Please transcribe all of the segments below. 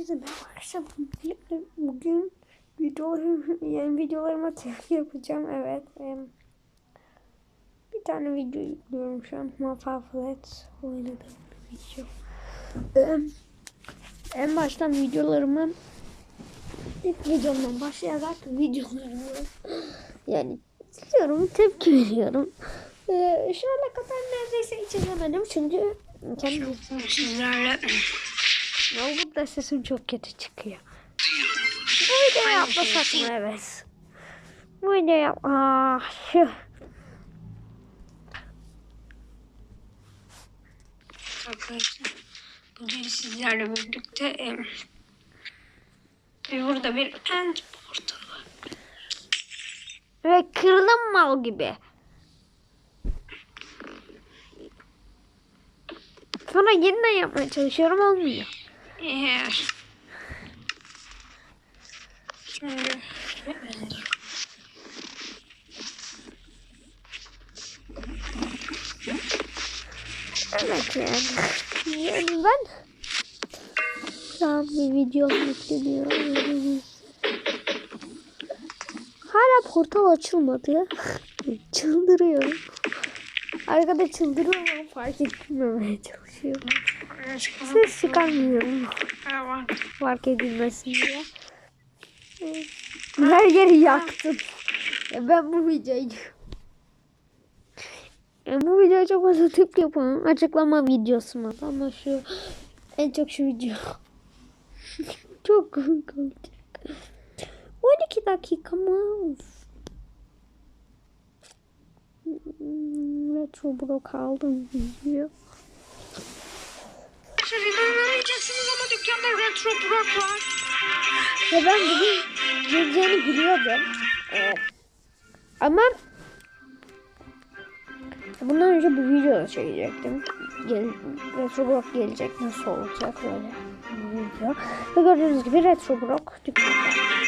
Herkese merhaba arkadaşlar. Bugün, videolarım, yani videolarıma tepki yapacağım. Evet. em, bir tane video yüklüyorum şu an. Mafia Flat oynadığım bir video. Em, en baştan videolarımı ilk videomdan başlayarak videolarımı yani siliyorum, tepki veriyorum. Ee, şu ana kadar neredeyse hiç izlemedim çünkü kendim Sizlerle ya burada sesim çok kötü çıkıyor. Bu video yapmasak mı? Evet. Bu video yap... Ah, şu. arkadaşlar bugün sizlerle birlikte e, ve burada bir end portal var. Ve kırılım mal gibi. Sonra yeniden yapmaya çalışıyorum olmuyor. Eğer şimdi Evet yani. Ben an bir video yükleniyor. Hala portal açılmadı. Çıldırıyorum. Arkada çıldırıyorum fark etmemeye çalışıyorum. Ses çıkarmıyorum fark edilmesin diye. Her yeri yaktım. Ya ben bu videoyu ya bu videoya çok fazla tepki yapamam. Açıklama videosu mu? Ama şu en çok şu video. çok komik olacak. 12 dakika mı? Retro Bro kaldım video. Arkadaşlar inanamayacaksınız ama dükkanda retro Brock var. Ya ben bugün geleceğini biliyordum. Evet. Ama bundan önce bu videoda çekecektim. Gel, retro Block gelecek nasıl olacak böyle video. Ve gördüğünüz gibi Retro Block dükkanda.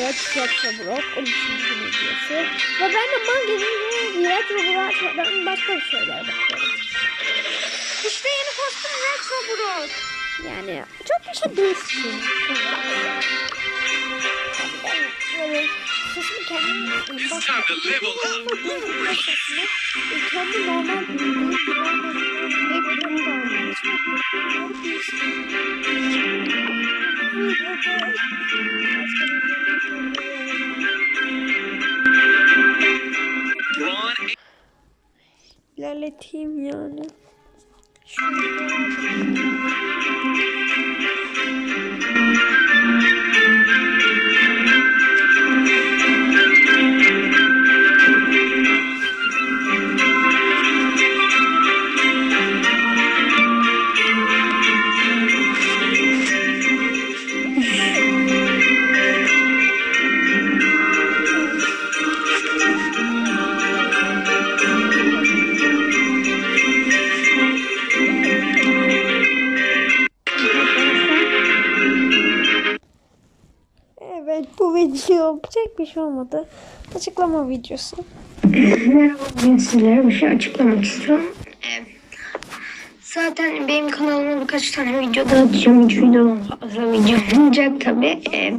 Evet Retro Block 13. gün videosu. Ve ben de gibi Retro Block açmadan başka bir şeyler bakıyorum. İşte yeni kostüm retro Brock. Yani çok bir şey. Böyle sesimi kendim kendi normal bildiğim İlerleteyim yani. Evet bir şey olmadı. Açıklama videosu. Merhaba, bugün sizlere bir şey açıklamak istiyorum. Ee, zaten benim kanalıma birkaç tane video da atacağım. Hiç videodan fazla video olacak tabii. Ee,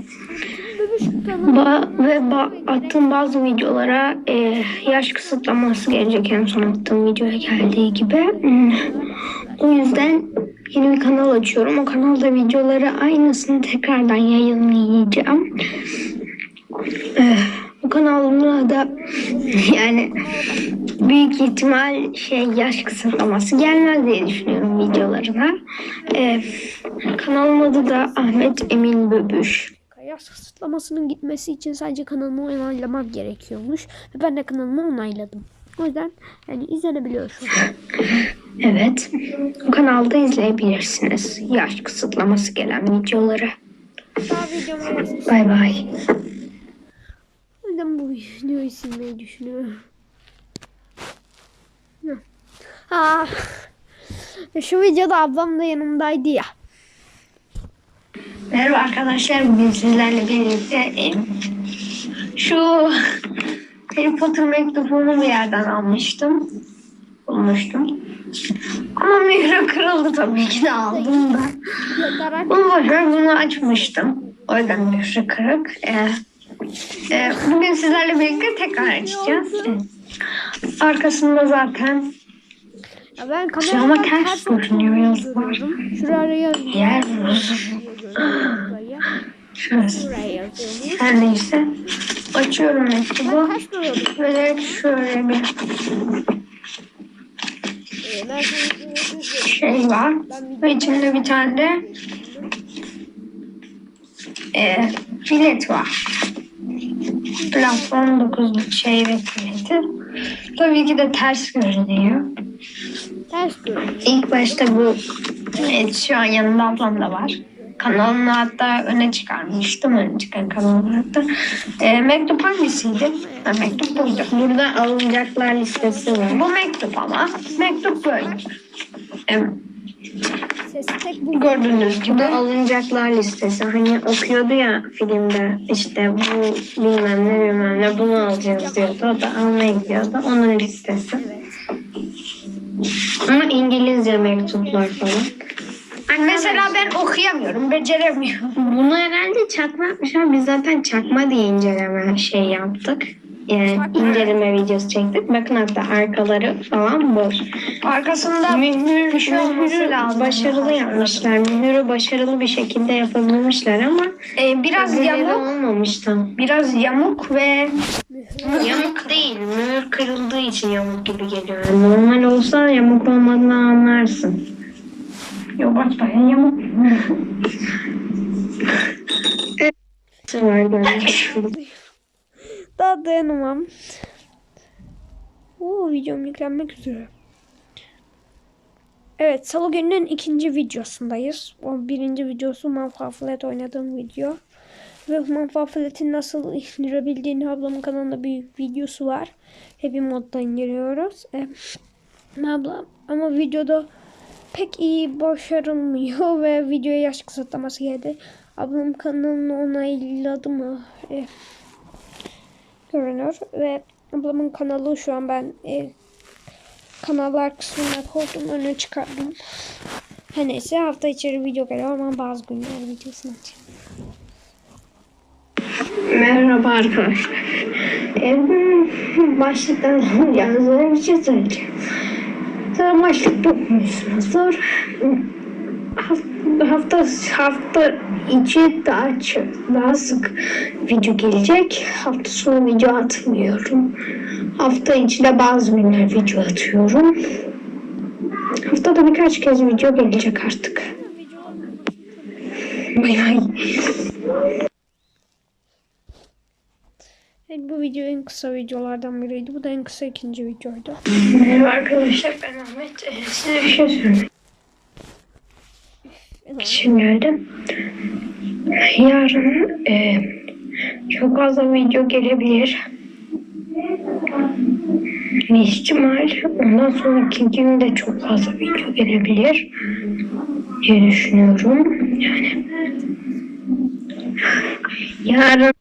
ba- ve ba- attığım bazı videolara e, yaş kısıtlaması gelecek en son attığım videoya geldiği gibi. Hmm, O yüzden yeni bir kanal açıyorum. O kanalda videoları aynısını tekrardan yayınlayacağım. Ee, bu kanalımda da yani büyük ihtimal şey yaş kısıtlaması gelmez diye düşünüyorum videolarına. Ee, kanalım adı da Ahmet Emin Böbüş. Yaş kısıtlamasının gitmesi için sadece kanalımı onaylamak gerekiyormuş. Ve ben de kanalımı onayladım. O yüzden yani izlenebiliyor şu an. Evet. Bu kanalda izleyebilirsiniz. Yaş kısıtlaması gelen videoları. Bay bay. Yüzden bu videoyu silmeyi düşünüyorum. Hı. Ah. Şu videoda ablam da yanımdaydı ya. Merhaba arkadaşlar. Bugün sizlerle birlikte e, şu Harry Potter mektubunu bir yerden almıştım. Bulmuştum. Ama mührü kırıldı tabii ki de. Yatarak Bunu boşver bunu açmıştım. O yüzden mührü kırık. Ee, e, bugün sizlerle birlikte tekrar açacağız. Ee, Arkasında zaten Ya ben Ama ters görünüyor yazılar. Şuraya yer Buraya. şurası. Her neyse. Açıyorum mektubu. Duruyordum? Böyle şöyle bir Ee, yazıyorum. şey var. Ve içinde bir tane de e, bilet var. Platform 9'luk çeyrek bileti. Tabii ki de ters görünüyor. Ters duruyorum. İlk başta bu evet, şu an yanında ablam da var. Kanalını hatta öne çıkarmıştım. Öne çıkan kanalını hatta. E, mektup hangisiydi? Ha, mektup buydu. Burada alınacaklar listesi var. Bu mektup ama. Mektup böyle. E, Sesi tek bu. gördüğünüz gibi. Bu da alınacaklar listesi. Hani okuyordu ya filmde işte bu bilmem ne bilmem ne bunu alacağız diyordu. O da almaya gidiyordu. Onun listesi. Ama İngilizce mektuplar falan. Mesela ben okuyamıyorum, beceremiyorum. Bunu herhalde çakma yapmışlar. Biz zaten çakma diye inceleme şey yaptık. Yani inceleme videosu çektik. Bakın hatta arkaları falan boş. Arkasında Mühür, bir şey mühürü lazım. başarılı yapmışlar. Mühürü başarılı bir şekilde yapabilmişler ama Ee, biraz yamuk, olmamış tam. biraz yamuk ve Yamuk değil. Mühür kırıldığı için yamuk gibi geliyor. Yani normal olsa yamuk olmadığını anlarsın. yok basbayağı yamuk. Var böyle. Daha dayanamam. Oo videom yüklenmek üzere. Evet salı gününün ikinci videosundayız. O birinci videosu Manfaflet oynadığım video. Ve Manfaflet'i nasıl indirebildiğini ablamın kanalında bir videosu var. Heavy modda indiriyoruz. E, ablam ama videoda pek iyi başarılmıyor ve videoya yaş kısıtlaması geldi. Ablam kanalını onayladı mı? E, görünür ve ablamın kanalı şu an ben e, kanallar kısmına koydum öne çıkardım. Her neyse hafta içeri video geliyor ama bazı günler videosunu açayım. Merhaba arkadaşlar. Ee, başlıktan alacağınız bir şey söyleyeceğim. Sonra başlık bakmıyorsunuzdur. Hafta, hafta, içi daha daha sık video gelecek. Hafta sonu video atmıyorum. Hafta içi de bazı günler video atıyorum. Haftada birkaç kez video gelecek artık. Bayağı Evet, bu video en kısa videolardan biriydi. Bu da en kısa ikinci videoydu. Merhaba arkadaşlar ben Ahmet. Ee, size bir şey söylemek geldim. Yarın e, çok fazla video gelebilir. İhtimal ondan sonraki gün de çok fazla video gelebilir diye düşünüyorum. Yani yarın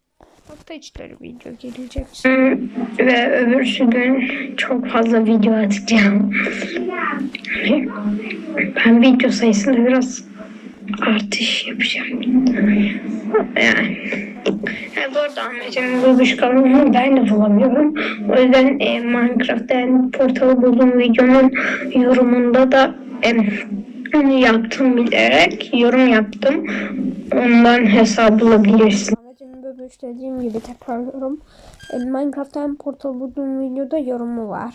Hafta içleri video gelecek. ve öbürsü gün çok fazla video atacağım. Yani ben video sayısında biraz artış yapacağım. Yani, yani bu arada Ahmet'in babuş kanalını ben de bulamıyorum. O yüzden e, Minecraft'ta yani portalı bulduğum videonun yorumunda da e, yaptım bilerek yorum yaptım. Ondan hesap bulabilirsin. Ahmet'in böbüş dediğim gibi tekrarlıyorum. E, portal bulduğum videoda yorumu var.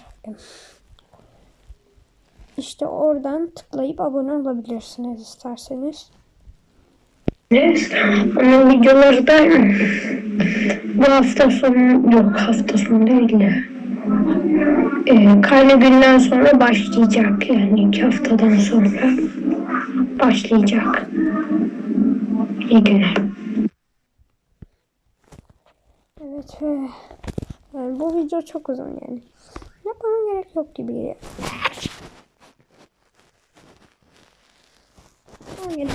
İşte oradan tıklayıp abone olabilirsiniz isterseniz. Evet. Onun videoları da bu hafta sonu yok hafta sonu değil de e, karne günden sonra başlayacak yani iki haftadan sonra başlayacak. İyi günler. Evet ve yani bu video çok uzun yani. Yapmama gerek yok gibi geliyor.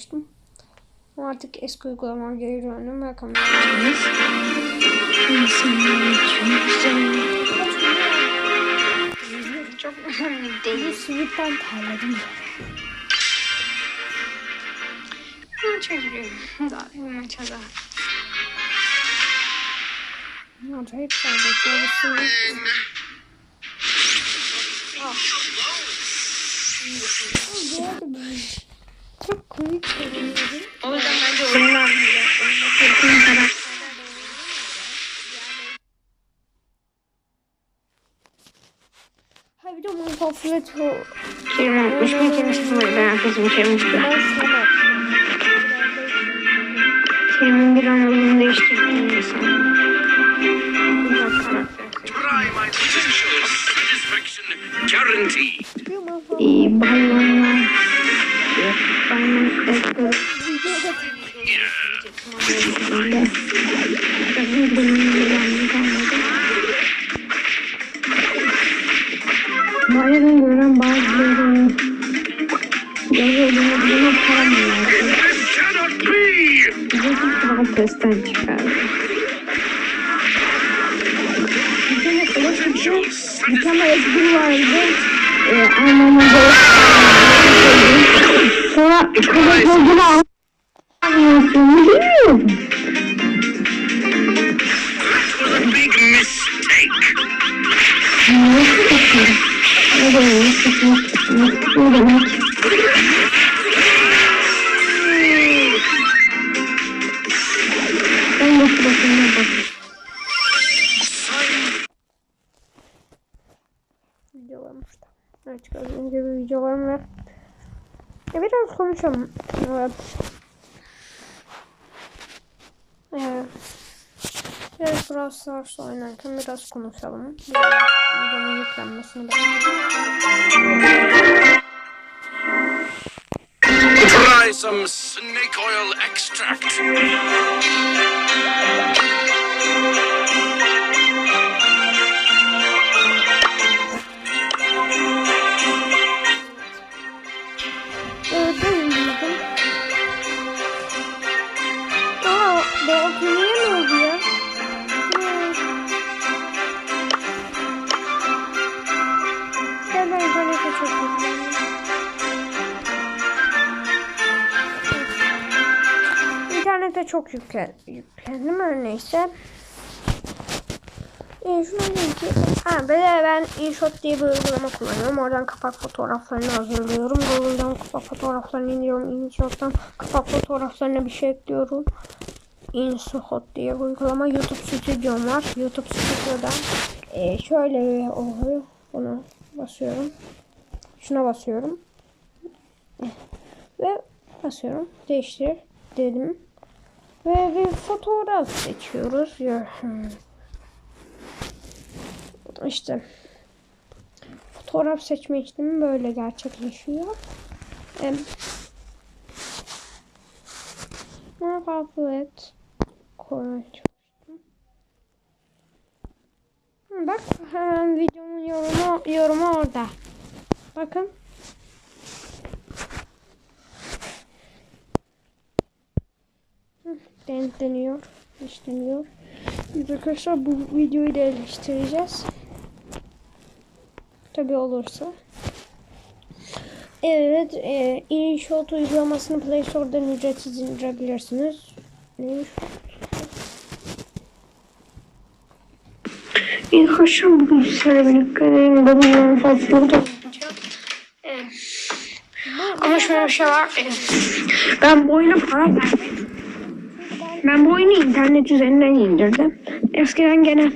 Gene- artık eski uygulamama geri döndüm. Bakın. Çok önemli Bu değil. sivitten terledim. Giriyorum. Daha bir maça daha. Acayip terledim. Şöyle Bu arada böyle çok komik görünüyorum. O yüzden bence oyunu almayacağım. Oyunda karakter. Ha bir de Minecraft o Kerim unutmuş mu? Kendisi böyle ben herkesin Kerim çıktı. ben sana Kerim'in bir an oyunu değiştirdiğini sanırım. Güzel karakter. Try my potential satisfaction guaranteed. bir Minecraft İyi bayramlar. Bayramı gören bazıları Yazıldığını buna para mı lazım? This cannot be! Bize bir kral testten çıkar. Bir tane klasik bir tane espri vardı. Ee, Almanca Sonra kılıç olduğunu anlamıyorsun. Big mistake. Nasıl bakıyorum? Ne demek? Ne demek? Ben nasıl bakıyorum? Bak. videolarım işte. Evet gördüğünüz gibi videolarım var. E, biraz konuşalım. Evet. Evet. Biraz Brawl Stars oynarken biraz konuşalım. Videomun yüklenmesini. Try some snake oil extract. Çok yüklen, yüklendim her neyse. Ee, şuna diyeyim ki, ha, böyle ben InShot diye bir uygulama kullanıyorum. Oradan kapak fotoğraflarını hazırlıyorum. Google'dan kapak fotoğraflarını indiriyorum. InShot'tan kapak fotoğraflarına bir şey ekliyorum. InShot diye bir uygulama. YouTube stüdyom var. YouTube stüdyodan ee, şöyle oluyor. Bunu basıyorum. Şuna basıyorum. Ve basıyorum. Değiştir dedim. Ve bir fotoğraf seçiyoruz. Ya, hmm. İşte fotoğraf seçme işlemi böyle gerçekleşiyor. Em. Hı, Bak hemen videonun yorumu yorumu orada. Bakın. Hı, Dentleniyor, işleniyor. Biz arkadaşlar bu videoyu da eleştireceğiz. Tabi olursa. Evet, e, InShot uygulamasını Play Store'dan ücretsiz indirebilirsiniz. Neymiş? İlk akşam bugün sizlerle birlikte babamın fazla da Evet. Ama şöyle bir şey var. Ben bu oyuna para vermedim. Ben bu oyunu internet üzerinden indirdim. Eskiden gene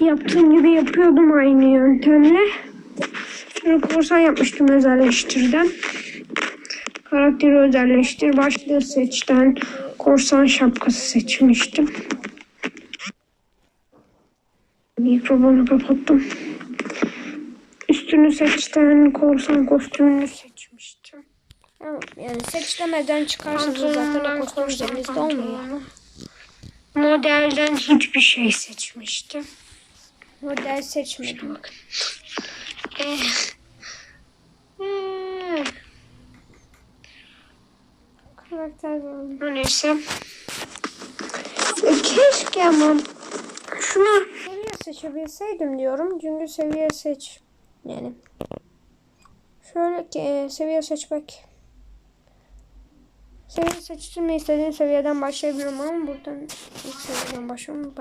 yaptığım gibi yapıyordum aynı yöntemle. Sonra korsan yapmıştım özelleştirden. Karakteri özelleştir, başlığı seçten korsan şapkası seçmiştim. Mikrofonu kapattım. Üstünü seçten korsan kostümünü seçmiştim. Yani seç demeden çıkarsanız zaten o kostüm olmuyor. Modelden hiçbir şey seçmiştim. Model seçmedim. Eh. Eh. karakter gördüm. Neyse. Keşke ama şunu Seviye seçebilseydim diyorum. Çünkü seviye seç. Yani. Şöyle ki e, seviye seçmek. Seviye seçtim istediğim seviyeden başlayabilirim ama buradan ilk seviyeden başlamam.